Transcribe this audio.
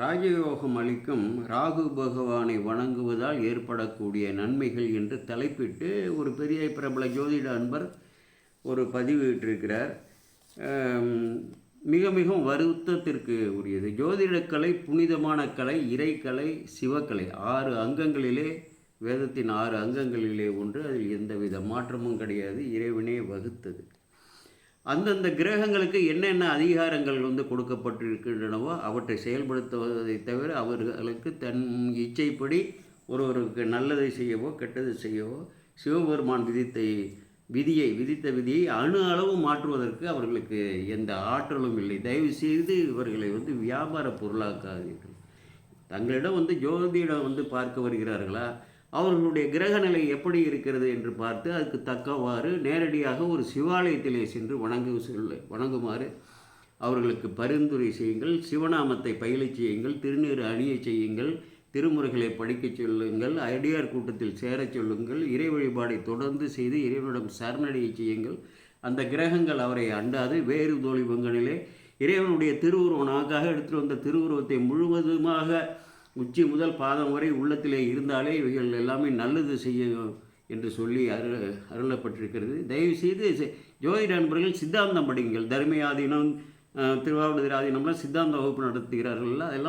ராஜயோகம் அளிக்கும் ராகு பகவானை வணங்குவதால் ஏற்படக்கூடிய நன்மைகள் என்று தலைப்பிட்டு ஒரு பெரிய பிரபல ஜோதிட அன்பர் ஒரு பதிவிட்டிருக்கிறார். மிக மிகவும் வருத்தத்திற்கு உரியது. ஜோதிடக்கலை புனிதமான கலை இறைக்கலை சிவக்கலை ஆறு அங்கங்களிலே வேதத்தின் ஆறு அங்கங்களிலே ஒன்று. அதில் எந்தவித மாற்றமும் கிடையாது. இறைவனே வகுத்தது. அந்தந்த கிரகங்களுக்கு என்னென்ன அதிகாரங்கள் வந்து கொடுக்கப்பட்டிருக்கின்றனவோ அவற்றை செயல்படுத்துவதை தவிர அவர்களுக்கு தன் இச்சைப்படி ஒருவருக்கு நல்லதை செய்யவோ கெட்டது செய்யவோ சிவபெருமான் விதித்தை விதியை விதித்த விதியை அணு அளவு மாற்றுவதற்கு அவர்களுக்கு எந்த ஆற்றலும் இல்லை. தயவு செய்து இவர்களை வந்து வியாபார பொருளாக்காதீர்கள். தங்களிடம் வந்து ஜோதிடம் வந்து பார்க்க வருகிறார்களா? அவர்களுடைய கிரக நிலை எப்படி இருக்கிறது என்று பார்த்து அதுக்கு தக்கவாறு நேரடியாக ஒரு சிவாலயத்திலே சென்று வணங்கு செல்ல வணங்குமாறு அவர்களுக்கு பரிந்துரை செய்யுங்கள். சிவநாமத்தை பயிலை செய்யுங்கள். திருநீர் அணியச் செய்யுங்கள். திருமுறைகளை படிக்கச் சொல்லுங்கள். அடியார் கூட்டத்தில் சேரச் சொல்லுங்கள். இறை வழிபாடை தொடர்ந்து செய்து இறைவனிடம் சரணடையச் செய்யுங்கள். அந்த கிரகங்கள் அவரை அண்டாது. வேறு தோழி பங்கனிலே இறைவனுடைய திருவுருவனாக எடுத்துகிட்டு எடுத்துட்டு வந்த திருவுருவத்தை முழுவதுமாக உச்சி முதல் பாதம் வரை உள்ளத்திலே இருந்தாலே இவைகள் எல்லாமே நல்லது செய்யும் என்று சொல்லி அரு அருளப்பட்டிருக்கிறது. தயவுசெய்து ஜோதிட நண்பர்கள் சித்தாந்தம் படிங்கள் தர்மயாதீனம் திருவாவூர் ஆதீனம்லாம் சித்தாந்த வகுப்பு நடத்துகிறார்கள் அதெல்லாம்